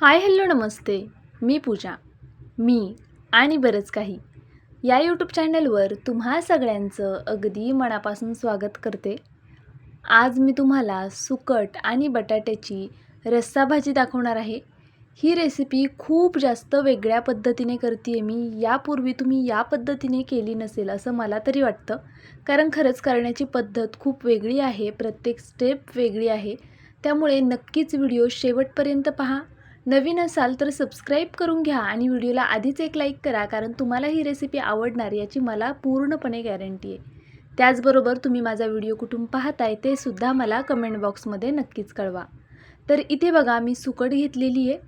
Hi hello नमस्ते मी पूजा मी आणि बरंच काही. या यूट्यूब चॅनलवर तुम्हा सगळ्यांचं अगदी मनापासून स्वागत करते. आज मी तुम्हाला सुकट आणि बटाट्याची रस्सा भाजी दाखवणार आहे. ही रेसिपी खूप जास्त वेगळ्या पद्धतीने करते आहे मी यापूर्वी तुम्ही या पद्धतीने केली नसेल असं मला तरी वाटतं. कारण खरंच करण्याची पद्धत खूप वेगळी आहे प्रत्येक स्टेप वेगळी आहे. त्यामुळे नक्कीच व्हिडिओ शेवटपर्यंत पहा. नवीन असाल तर सबस्क्राईब करून घ्या आणि व्हिडिओला आधीच एक लाईक करा कारण तुम्हाला ही रेसिपी आवडणार याची मला पूर्णपणे गॅरंटी आहे. त्याचबरोबर तुम्ही माझा व्हिडिओ कुठून पाहताय ते सुद्धा मला कमेंट बॉक्समध्ये नक्कीच कळवा. तर इथे बघा मी सुकट घेतलेली आहे.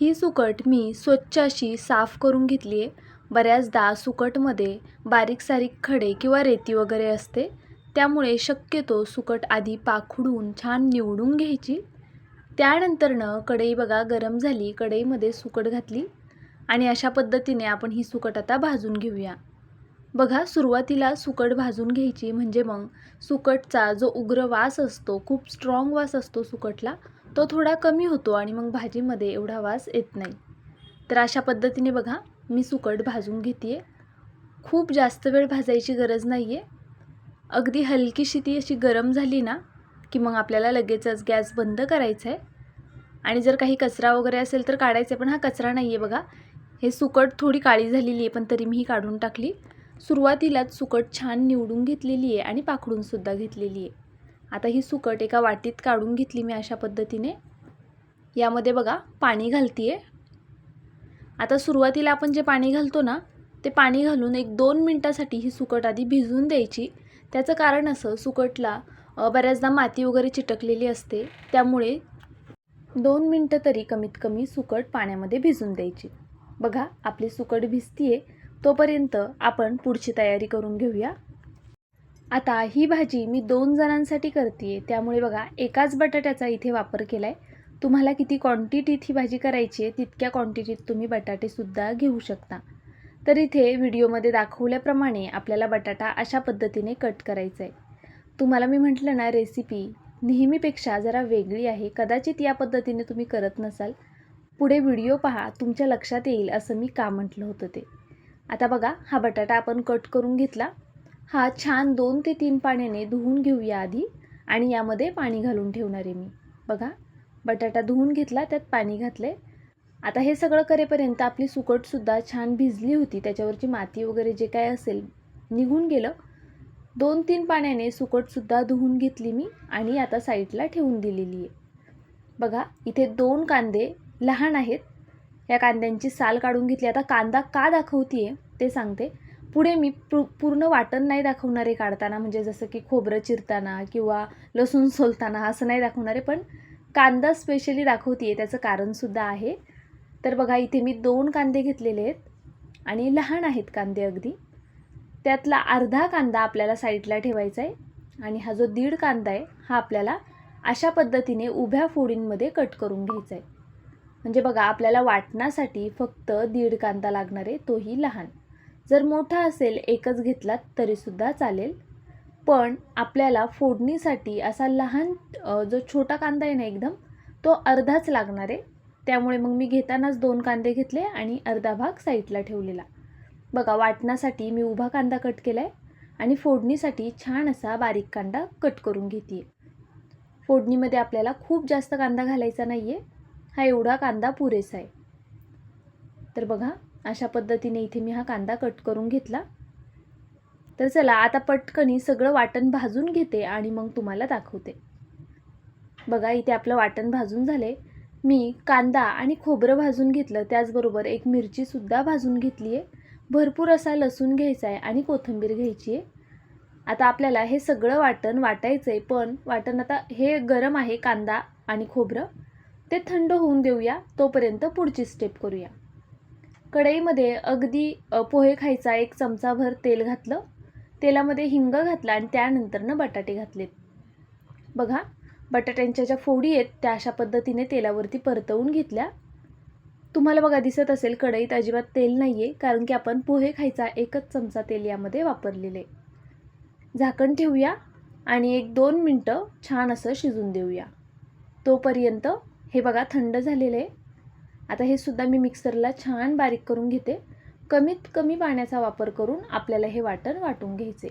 ही सुकट मी स्वच्छ अशी साफ करून घेतली आहे. बऱ्याचदा सुकटमध्ये बारीक सारीक खडे किंवा रेती वगैरे असते. त्यामुळे शक्यतो सुकट आधी पाखडून छान निवडून घ्यायची. त्यानंतरनं कढई बघा गरम झाली. कढईमध्ये सुकट घातली आणि अशा पद्धतीने आपण ही सुकट आता भाजून घेऊया. बघा सुरुवातीला सुकट भाजून घ्यायची म्हणजे मग सुकटचा जो उग्र वास असतो खूप स्ट्रॉंग वास असतो सुकटला तो थोडा कमी होतो आणि मग भाजीमध्ये एवढा वास येत नाही. तर अशा पद्धतीने बघा मी सुकट भाजून घेते खूप जास्त वेळ भाजायची गरज नाही आहे अगदी हलकीशी ती अशी गरम झाली ना की मग आपल्याला लगेचच गॅस बंद करायचा आहे. आणि जर काही कचरा वगैरे असेल तर काढायचं आहे. पण हा कचरा नाही आहे बघा. हे सुकट थोडी काळी झालेली आहे पण तरी मी ही काढून टाकली. सुरुवातीलाच सुकट छान निवडून घेतलेली आहे आणि पाखडूनसुद्धा घेतलेली आहे. आता ही सुकट एका वाटीत काढून घेतली मी अशा पद्धतीने. यामध्ये बघा पाणी घालती आहे आता सुरुवातीला आपण जे पाणी घालतो ना ते पाणी घालून एक दोन मिनटासाठी ही सुकट आधी भिजून द्यायची. त्याचं कारण असं सुकटला बऱ्याचदा माती वगैरे चिटकलेली असते. त्यामुळे दोन मिनटं तरी कमीत कमी सुकट पाण्यामध्ये भिजून द्यायची. बघा आपली सुकट भिजतीये आहे तोपर्यंत आपण पुढची तयारी करून घेऊया. आता ही भाजी मी दोन जणांसाठी करते आहे त्यामुळे बघा एकाच बटाट्याचा इथे वापर केला आहे तुम्हाला किती क्वांटिटीत ही भाजी करायची आहे तितक्या क्वांटिटीत तुम्ही बटाटेसुद्धा घेऊ शकता. तर इथे व्हिडिओमध्ये दाखवल्याप्रमाणे आपल्याला बटाटा अशा पद्धतीने कट करायचा आहे तुम्हाला मी म्हटलं ना रेसिपी नेहमीपेक्षा जरा वेगळी आहे. कदाचित या पद्धतीने तुम्ही करत नसाल. पुढे व्हिडिओ पहा तुमच्या लक्षात येईल असं मी का म्हटलं होतं ते. आता बघा हा बटाटा आपण कट करून घेतला. हा छान दोन ते तीन पाण्याने धुवून घेऊया आधी आणि यामध्ये पाणी घालून ठेवणार आहे मी. बघा बटाटा धुवून घेतला त्यात पाणी घातले आता हे सगळं करेपर्यंत आपली सुकटसुद्धा छान भिजली होती. त्याच्यावरची माती वगैरे जे काय असेल निघून गेलं. दोन तीन पाण्याने सुकटसुद्धा धुवून घेतली मी आणि आता साईडला ठेवून दिलेली आहे. बघा इथे दोन कांदे लहान आहेत. या कांद्यांची साल काढून घेतली. आता कांदा का दाखवते आहे ते सांगते. पुढे मी पू पूर्ण वाटण नाही दाखवणारे काढताना. म्हणजे जसं की खोबरं चिरताना किंवा लसूण सोलताना असं नाही दाखवणार आहे. पण कांदा स्पेशली दाखवते आहे त्याचं कारणसुद्धा आहे. तर बघा इथे मी दोन कांदे घेतलेले आहेत आणि लहान आहेत कांदे अगदी. त्यातला अर्धा कांदा आपल्याला साईडला ठेवायचा आहे आणि हा जो दीड कांदा आहे हा आपल्याला अशा पद्धतीने उभ्या फोडींमध्ये कट करून घ्यायचा आहे म्हणजे बघा आपल्याला वाटण्यासाठी फक्त दीड कांदा लागणार आहे तोही लहान. जर मोठा असेल एकच घेतलात तरीसुद्धा चालेल. पण आपल्याला फोडणीसाठी असा लहान जो छोटा कांदा आहे ना एकदम तो अर्धाच लागणार. आहे त्यामुळे मग मी घेतानाच दोन कांदे घेतले आणि अर्धा भाग साईडला ठेवलेला. बघा वाटण्यासाठी मी उभा कांदा कट केला आहे आणि फोडणीसाठी छान असा बारीक कांदा कट करून घेते फोडणीमध्ये आपल्याला खूप जास्त कांदा घालायचा नाही आहे हा एवढा कांदा पुरेसा आहे. तर बघा अशा पद्धतीने इथे मी हा कांदा कट करून घेतला. तर चला आता पटकनी सगळं वाटण भाजून घेते आणि मग तुम्हाला दाखवते. बघा इथे आपलं वाटण भाजून झाले मी कांदा आणि खोबरं भाजून घेतलं त्याचबरोबर एक मिरचीसुद्धा भाजून घेतली आहे भरपूर असा लसूण घ्यायचा आहे आणि कोथिंबीर घ्यायची आहे. आता आपल्याला हे सगळं वाटण वाटायचं आहे पण वाटण आता हे गरम आहे कांदा आणि खोबरं. ते थंड होऊन देऊया तोपर्यंत पुढची स्टेप करूया. कढईमध्ये अगदी पोहे खायचा एक चमचाभर तेल घातलं. तेलामध्ये हिंग घातला आणि त्यानंतरनं बटाटे घातलेत. बघा बटाट्यांच्या ज्या फोडी आहेत त्या अशा पद्धतीने तेलावरती परतवून घेतल्या. तुम्हाला बघा दिसत असेल कढईत अजिबात तेल नाही आहे कारण की आपण पोहे खायचा एकच चमचा तेल यामध्ये वापरलेले. झाकण ठेवूया आणि एक दोन मिनटं छान असं शिजून देऊया. तोपर्यंत हे बघा थंड झालेलं आहे. आता हे सुद्धा मी मिक्सरला छान बारीक करून घेते. कमीत कमी पाण्याचा वापर करून आपल्याला हे वाटण वाटून घ्यायचे.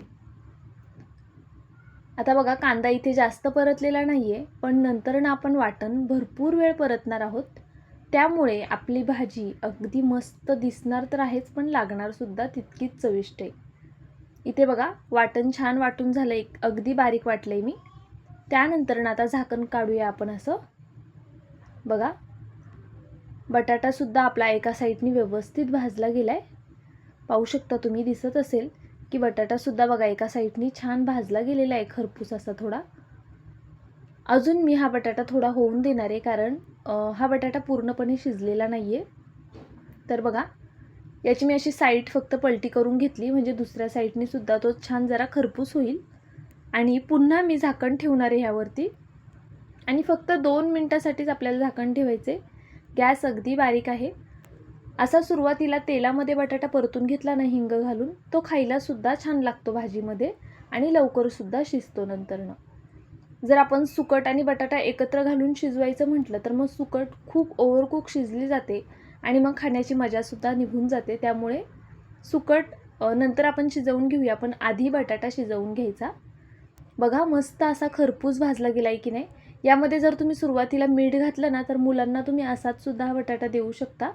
आता बघा कांदा इथे जास्त परतलेला नाही आहे पण नंतर ना आपण वाटण भरपूर वेळ परतणार आहोत. त्यामुळे आपली भाजी अगदी मस्त दिसणार तर आहेच पण लागणारसुद्धा तितकीच चविष्ट आहे. इथे बघा वाटण छान वाटून झालं एक अगदी बारीक वाटलं आहे मी. त्यानंतर आता झाकण काढूया आपण असं. बघा. बटाटासुद्धा आपला एका साईडनी व्यवस्थित भाजला गेला आहे पाहू शकता तुम्ही दिसत असेल की बटाटासुद्धा बघा एका साईडनी छान भाजला गेलेला आहे खरपूस असा थोडा. अजून मी हा बटाटा थोडा होऊन देणार आहे कारण हा बटाटा पूर्णपणे शिजलेला नाही आहे तर बघा याची मी अशी साईड फक्त पलटी करून घेतली म्हणजे दुसऱ्या साईडनी सुद्धा तो छान जरा खरपूस होईल. आणि पुन्हा मी झाकण ठेवणार आहे ह्यावरती. आणि फक्त दोन मिनटासाठीच आपल्याला झाकण ठेवायचे. गॅस अगदी बारीक आहे. असा सुरुवातीला तेलामध्ये बटाटा परतून घेतला ना हिंग घालून तो खायलासुद्धा छान लागतो भाजीमध्ये आणि लवकरसुद्धा शिजतो नंतरनं. जर आपण सुकट आणि बटाटा एकत्र घालून शिजवायचं म्हटलं तर मग सुकट खूप ओव्हरकुक शिजली जाते आणि मग खाण्याची मजासुद्धा निघून जाते. त्यामुळे सुकट नंतर आपण शिजवून घेऊया पण आधी बटाटा शिजवून घ्यायचा. बघा मस्त असा खरपूस भाजला गेला आहे की नाही. यामध्ये जर तुम्ही सुरुवातीला मीठ घातलं ना तर मुलांना तुम्ही असाच सुद्धा बटाटा देऊ शकता.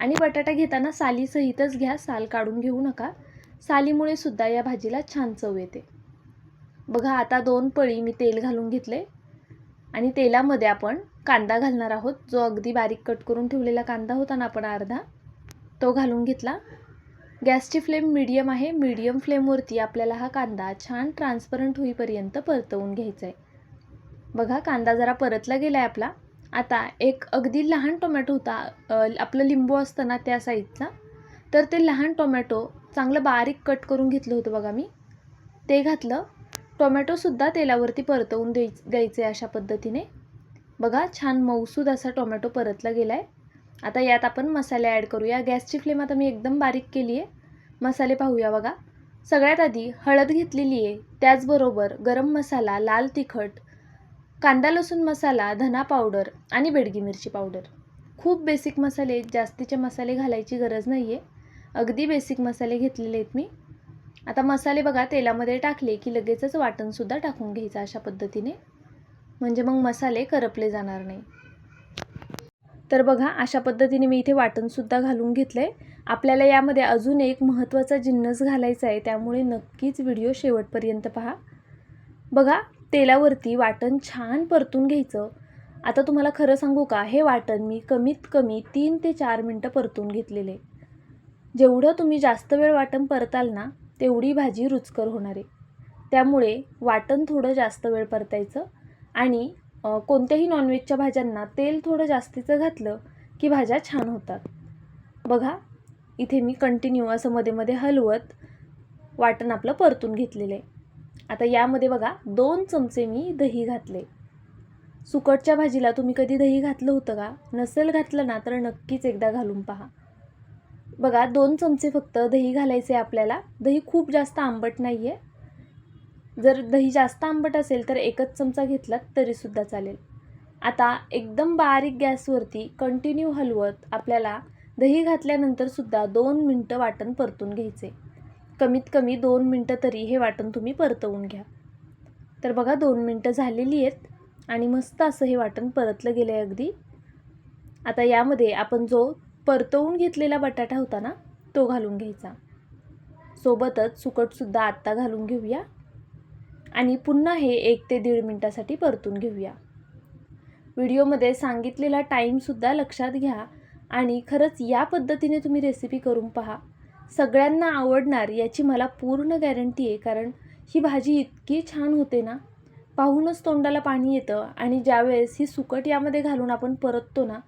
आणि बटाटा घेताना सालीसहितच घ्या साल काढून घेऊ नका. सालीमुळे सुद्धा या भाजीला छान चव येते. बघा आता दोन पळी मी तेल घालून घेतले. आणि तेलामध्ये आपण कांदा घालणार आहोत. जो अगदी बारीक कट करून ठेवलेला कांदा होता ना आपण अर्धा तो घालून घेतला. गॅसची फ्लेम मीडियम आहे. मीडियम फ्लेमवरती आपल्याला हा कांदा छान ट्रान्सपरंट होईपर्यंत परतवून घ्यायचा आहे बघा कांदा जरा परतला गेला आहे आपला. आता एक अगदी लहान टोमॅटो होता. आपलं लिंबू असतं ना त्या साईजचा. तर ते लहान टोमॅटो चांगलं बारीक कट करून घेतलं होतं बघा मी. ते घातलं. टोमॅटोसुद्धा तेलावरती परतवून द्याय द्यायचे अशा पद्धतीने. बघा छान मऊसूद असा टोमॅटो परतला गेला आहे आता यात आपण मसाले ॲड करूया. गॅसची फ्लेम आता मी एकदम बारीक केली आहे मसाले पाहूया बघा. सगळ्यात आधी हळद घेतलेली आहे. त्याचबरोबर गरम मसाला लाल तिखट कांदा लसूण मसाला धना पावडर आणि बेडगी मिरची पावडर. खूप बेसिक मसाले जास्तीचे मसाले घालायची गरज नाही आहे अगदी बेसिक मसाले घेतलेले आहेत मी. आता मसाले बघा तेलामध्ये टाकले की लगेचच वाटणसुद्धा टाकून घ्यायचं अशा पद्धतीने. म्हणजे मग मसाले करपले जाणार नाही. तर बघा अशा पद्धतीने मी इथे वाटणसुद्धा घालून घेतलं आहे आपल्याला यामध्ये अजून एक महत्त्वाचा जिन्नस घालायचा आहे त्यामुळे नक्कीच व्हिडिओ शेवटपर्यंत पहा. बघा तेलावरती वाटण छान परतून घ्यायचं. आता तुम्हाला खरं सांगू का हे वाटण मी कमीत कमी तीन ते चार मिनटं परतून घेतलेले. जेवढं तुम्ही जास्त वेळ वाटण परताल ना तेवढी भाजी रुचकर होणार. आहे त्यामुळे वाटण थोडं जास्त वेळ परतायचं आणि कोणत्याही नॉनव्हेजच्या भाज्यांना तेल थोडं जास्तीचं घातलं की भाज्या छान होतात. बघा इथे मी कंटिन्यू असं मध्ये मध्ये हलवत वाटण आपलं परतून घेतलेलं आहे. आता यामध्ये बघा दोन चमचे मी दही घातले. सुकटच्या भाजीला तुम्ही कधी दही घातलं होतं का? नसेल घातलं ना तर नक्कीच एकदा घालून पहा. बघा दोन चमचे फक्त दही घालायचे आपल्याला. दही खूप जास्त आंबट नाही आहे जर दही जास्त आंबट असेल तर एकच चमचा घेतलात तरीसुद्धा चालेल. आता एकदम बारीक गॅसवरती कंटिन्यू हलवत आपल्याला दही घातल्यानंतरसुद्धा दोन मिनटं वाटण परतून घ्यायचे कमीत कमी दोन मिनटं तरी हे वाटण तुम्ही परतवून घ्या. तर बघा दोन मिनटं झालेली आहेत आणि मस्त असं हे वाटण परतलं गेलं आहे अगदी. आता यामध्ये आपण जो परतवून घेतलेला बटाटा होता ना तो घालून घ्यायचा. सोबतच सुकटसुद्धा आत्ता घालून घेऊया आणि पुन्हा हे एक ते दीड मिनटासाठी परतून घेऊया. व्हिडिओमध्ये सांगितलेला टाईमसुद्धा लक्षात घ्या आणि खरंच या पद्धतीने तुम्ही रेसिपी करून पहा. सगळ्यांना आवडणार याची मला पूर्ण गॅरंटी आहे कारण ही भाजी इतकी छान होते ना पाहूनच तोंडाला पाणी येतं आणि ज्यावेळेस ही सुकट यामध्ये घालून आपण परततो ना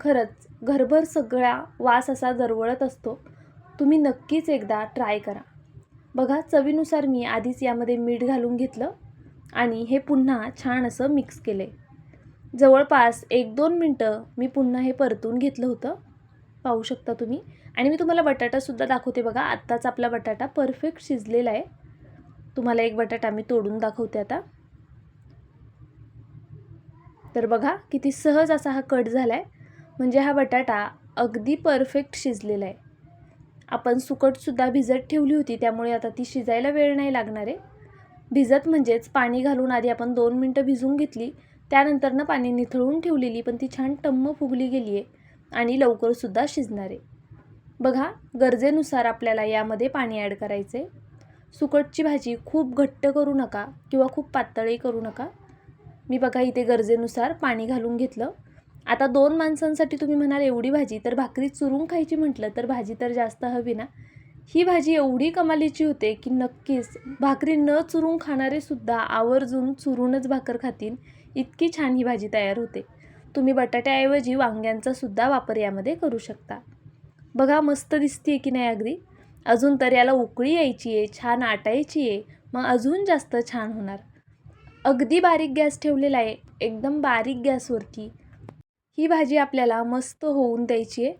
खरंच घरभर सगळा वास असा दरवळत असतो. तुम्ही नक्कीच एकदा ट्राय करा. बघा चवीनुसार मी आधीच यामध्ये मीठ घालून घेतलं आणि हे पुन्हा छान असं मिक्स केलं आहे जवळपास एक दोन मिनटं मी पुन्हा हे परतून घेतलं होतं. पाहू शकता तुम्ही. आणि मी तुम्हाला बटाटासुद्धा दाखवते बघा. आत्ताच आपला बटाटा परफेक्ट शिजलेला आहे. तुम्हाला एक बटाटा मी तोडून दाखवते आता. तर बघा किती सहज असा हा कट झाला आहे म्हणजे हा बटाटा अगदी परफेक्ट शिजलेला आहे. आपण सुकटसुद्धा भिजत ठेवली होती त्यामुळे आता ती शिजायला वेळ नाही लागणार आहे. भिजत म्हणजेच पाणी घालून आधी आपण दोन मिनटं भिजून घेतली त्यानंतरनं पाणी निथळून ठेवलेली पण ती छान टम्म फुगली गेली आहे आणि लवकरसुद्धा शिजणार आहे. बघा गरजेनुसार आपल्याला यामध्ये पाणी ॲड करायचं आहे सुकटची भाजी खूप घट्ट करू नका किंवा खूप पातळही करू नका. मी बघा इथे गरजेनुसार पाणी घालून घेतलं. आता दोन माणसांसाठी तुम्ही म्हणाल एवढी भाजी तर भाकरी चुरून खायची म्हटलं तर भाजी तर जास्त हवी ना? ही भाजी एवढी कमालीची होते की नक्कीच भाकरी न चुरून खाणारेसुद्धा आवर्जून चुरूनच भाकर खातील इतकी छान ही भाजी तयार होते. तुम्ही बटाट्याऐवजी वांग्यांचा सुद्धा वापर यामध्ये करू शकता. बघा मस्त दिसते की नाही अगदी? अजून तर याला उकळी यायची आहे छान आटायची आहे मग अजून जास्त छान होणार. अगदी बारीक गॅस ठेवलेला आहे एकदम बारीक गॅसवरती. ही भाजी आपल्याला मस्त होऊन द्यायची आहे.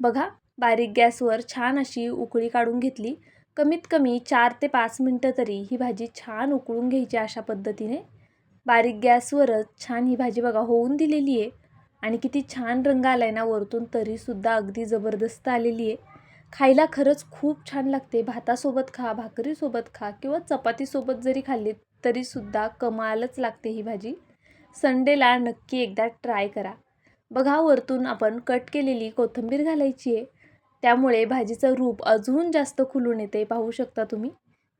बघा बारीक गॅसवर छान अशी उकळी काढून घेतली. कमीत कमी चार ते पाच मिनटं तरी ही भाजी छान उकळून घ्यायची अशा पद्धतीने. बारीक गॅसवरच छान ही भाजी बघा होऊन दिलेली आहे. आणि किती छान रंग आला आहे ना वरतून तरीसुद्धा अगदी जबरदस्त आलेली आहे. खायला खरंच खूप छान लागते. भातासोबत खा भाकरीसोबत खा किंवा चपातीसोबत जरी खाल्ली तरीसुद्धा कमालच लागते ही भाजी. संडेला नक्की एकदा ट्राय करा. बघा वरतून आपण कट केलेली कोथिंबीर घालायची आहे. त्यामुळे भाजीचं रूप अजून जास्त खुलून येते पाहू शकता तुम्ही.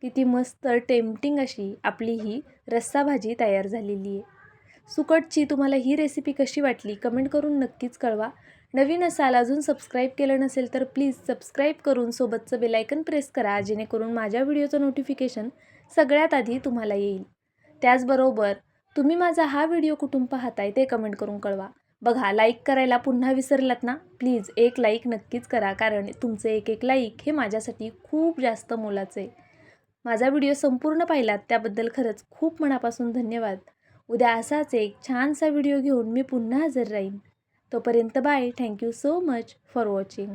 किती मस्त टेम्पटिंग अशी आपली ही रस्सा भाजी तयार झालेली आहे. सुकटची तुम्हाला ही रेसिपी कशी वाटली कमेंट करून नक्कीच कळवा. नवीन असाल अजून सबस्क्राईब केलं नसेल तर प्लीज सबस्क्राईब करून सोबतचं बेलायकन प्रेस करा जेणेकरून माझ्या व्हिडिओचं नोटिफिकेशन सगळ्यात आधी तुम्हाला येईल. त्याचबरोबर तुम्ही माझा हा व्हिडिओ कुठून पाहताय ते कमेंट करून कळवा. बघा लाईक करायला पुन्हा विसरलात ना? प्लीज एक लाईक नक्कीच करा कारण तुमचं एक एक लाईक हे माझ्यासाठी खूप जास्त मोलाचं. आहे माझा व्हिडिओ संपूर्ण पाहिलात त्याबद्दल खरंच खूप मनापासून धन्यवाद. उद्या असाच एक छानसा व्हिडिओ घेऊन मी पुन्हा हजर राहीन. तोपर्यंत bye thank you so much for watching